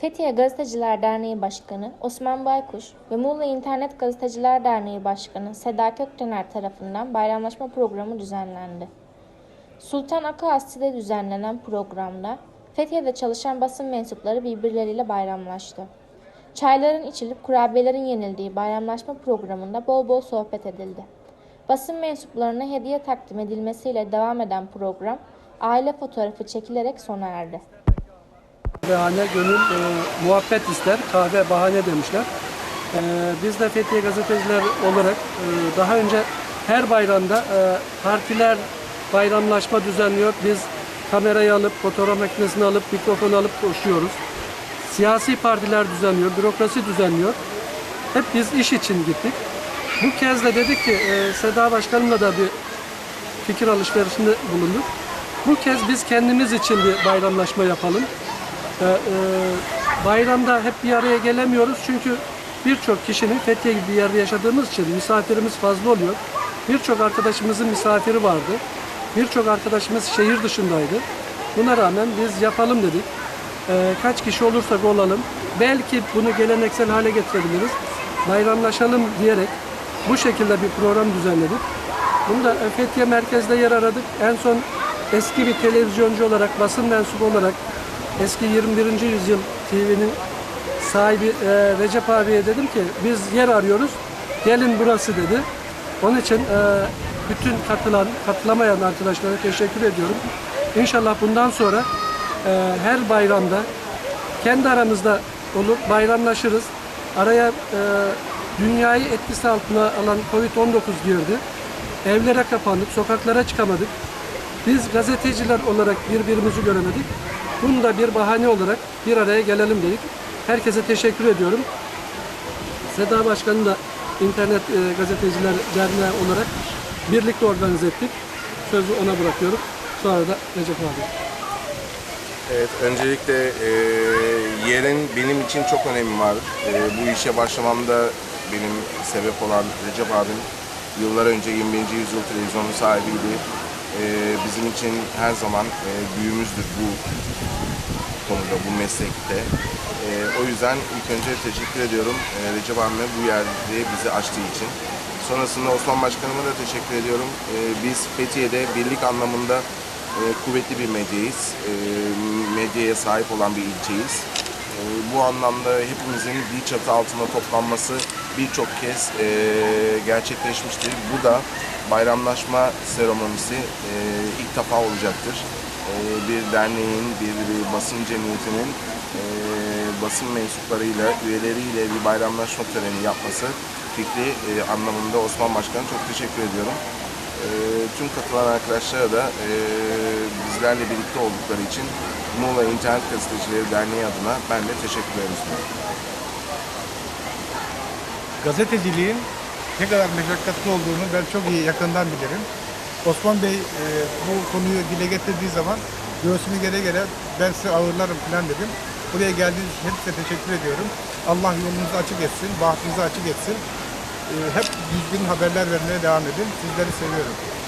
Fethiye Gazeteciler Derneği Başkanı Osman Baykuş ve Muğla İnternet Gazeteciler Derneği Başkanı Seda Köktener tarafından bayramlaşma programı düzenlendi. Sultan Akaaslı'da düzenlenen programda Fethiye'de çalışan basın mensupları birbirleriyle bayramlaştı. Çayların içilip kurabiyelerin yenildiği bayramlaşma programında bol bol sohbet edildi. Basın mensuplarına hediye takdim edilmesiyle devam eden program aile fotoğrafı çekilerek sona erdi. Bahane gönül e, muhabbet ister, kahve bahane demişler. E, biz de Fethiye gazeteciler olarak e, daha önce her bayramda e, partiler bayramlaşma düzenliyor. Biz kamerayı alıp, fotoğraf makinesini alıp, mikrofonu alıp koşuyoruz. Siyasi partiler düzenliyor, bürokrasi düzenliyor. Hep biz iş için gittik. Bu kez de dedik ki e, Seda Başkanımla da bir fikir alışverişinde bulunduk. Bu kez biz kendimiz için bir bayramlaşma yapalım. Ee, e, bayramda hep bir araya gelemiyoruz çünkü birçok kişinin Fethiye gibi bir yerde yaşadığımız için misafirimiz fazla oluyor. Birçok arkadaşımızın misafiri vardı. Birçok arkadaşımız şehir dışındaydı. Buna rağmen biz yapalım dedik. Ee, kaç kişi olursak olalım. Belki bunu geleneksel hale getirebiliriz. Bayramlaşalım diyerek bu şekilde bir program düzenledik. Bunu da e, Fethiye merkezde yer aradık. En son eski bir televizyoncu olarak, basın mensubu olarak eski 21. yüzyıl TV'nin sahibi e, Recep abiye dedim ki biz yer arıyoruz. Gelin burası dedi. Onun için e, bütün katılan, katılamayan arkadaşlara teşekkür ediyorum. İnşallah bundan sonra e, her bayramda kendi aramızda olur, bayramlaşırız. Araya e, dünyayı etkisi altına alan Covid-19 girdi. Evlere kapandık, sokaklara çıkamadık. Biz gazeteciler olarak birbirimizi göremedik. Bunu da bir bahane olarak bir araya gelelim dedik. Herkese teşekkür ediyorum. Seda Başkanı da İnternet e, Gazeteciler Derneği olarak birlikte organize ettik. Sözü ona bırakıyorum. Sonra da Recep abi. Evet, öncelikle e, yerin benim için çok önemi var. E, bu işe başlamamda benim sebep olan Recep abim yıllar önce 21. yüzyıl televizyonun sahibiydi. E, bizim için her zaman e, büyüğümüzdür bu konuda, bu meslekte. E, o yüzden ilk önce teşekkür ediyorum e, Recep abime bu yerde bizi açtığı için. Sonrasında Osman Başkanıma da teşekkür ediyorum. E, biz Fethiye'de birlik anlamında e, kuvvetli bir medyayız. E, medyaya sahip olan bir ilçeyiz. E, bu anlamda hepimizin bir çatı altında toplanması birçok kez e, gerçekleşmiştir. Bu da bayramlaşma seremonisi e, ilk defa olacaktır. E, bir derneğin, bir, bir basın cemiyetinin e, basın mensuplarıyla, üyeleriyle bir bayramlaşma töreni yapması fikri e, anlamında Osman Başkan'a çok teşekkür ediyorum. E, tüm katılan arkadaşlara da e, bizlerle birlikte oldukları için Muğla İnternet Gazetecileri Derneği adına ben de teşekkürlerimi sunuyorum. gazeteciliğin ne kadar meşakkatli olduğunu ben çok iyi yakından bilirim. Osman Bey e, bu konuyu dile getirdiği zaman göğsümü gere gere ben size ağırlarım falan dedim. Buraya geldiğiniz için hepinize teşekkür ediyorum. Allah yolunuzu açık etsin, bahtınızı açık etsin. E, hep düzgün haberler vermeye devam edin. Sizleri seviyorum.